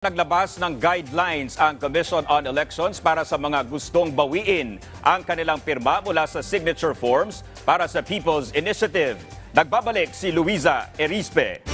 Naglabas ng guidelines ang Commission on Elections para sa mga gustong bawiin ang kanilang pirma mula sa signature forms para sa People's Initiative. Nagbabalik si Luisa Erispe.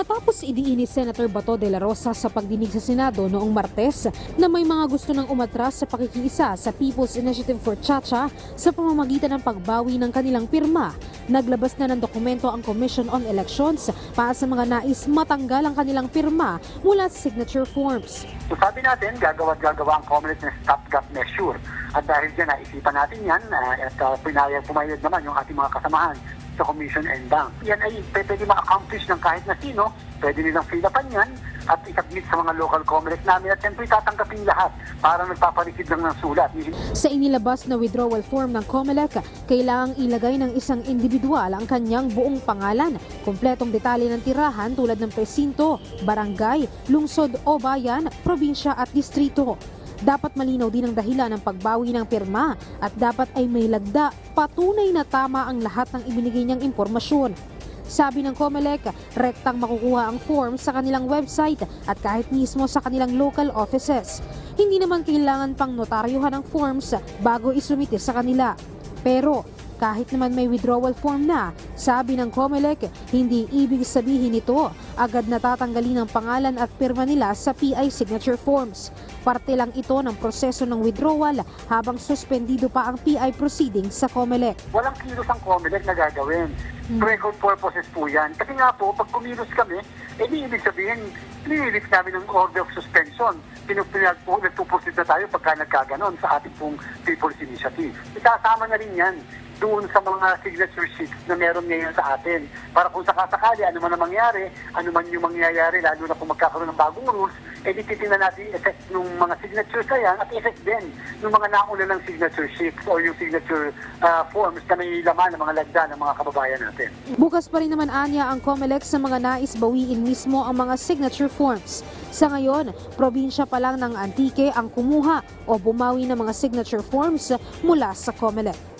Matapos idiin Senator Bato de la Rosa sa pagdinig sa Senado noong Martes na may mga gusto ng umatras sa pakikiisa sa People's Initiative for Chacha sa pamamagitan ng pagbawi ng kanilang pirma, naglabas na ng dokumento ang Commission on Elections para sa mga nais matanggal ang kanilang pirma mula sa signature forms. So sabi natin, gagawa at gagawa ang COMELEC ng stopgap measure. At dahil dyan, naisipan natin yan uh, at uh, pinayag, pumayag naman yung ating mga kasamahan sa Commission and Bank. Yan ay pwede ma-accomplish ng kahit na sino, pwede nilang fill upan yan at isubmit sa mga local COMELEC namin at siyempre tatanggapin lahat para nagpapalikid lang ng sulat. Sa inilabas na withdrawal form ng COMELEC, kailangang ilagay ng isang individual ang kanyang buong pangalan, kumpletong detalye ng tirahan tulad ng presinto, barangay, lungsod o bayan, probinsya at distrito. Dapat malinaw din ang dahilan ng pagbawi ng pirma at dapat ay may lagda patunay na tama ang lahat ng ibinigay niyang impormasyon. Sabi ng COMELEC, rektang makukuha ang form sa kanilang website at kahit mismo sa kanilang local offices. Hindi naman kailangan pang notaryuhan ang forms bago isumite sa kanila. Pero kahit naman may withdrawal form na, sabi ng COMELEC, hindi ibig sabihin nito agad natatanggalin ang pangalan at pirma nila sa PI signature forms. Parte lang ito ng proseso ng withdrawal habang suspendido pa ang PI proceeding sa COMELEC. Walang kilos ang COMELEC na gagawin. Record purposes po yan. Kasi nga po, pag kumilos kami, eh di ibig sabihin, nililift namin ng order of suspension. Pinupinag po, nagpupusit na tayo pagka nagkaganon sa ating pong People's Initiative. Itasama na rin yan doon sa mga signature sheets na meron ngayon sa atin. Para kung sakasakali, ano man ang mangyari, ano man yung mangyayari, lalo na kung magkakaroon ng bagong rules, eh di titingnan natin yung effect ng mga signatures na yan at effect din ng mga nauna ng signature sheets or yung signature ah, forms na may laman ng mga lagda ng mga kababayan natin. Bukas pa rin naman anya ang COMELEC sa mga nais bawiin mismo ang mga signature forms. Sa ngayon, probinsya pa lang ng Antique ang kumuha o bumawi ng mga signature forms mula sa COMELEC.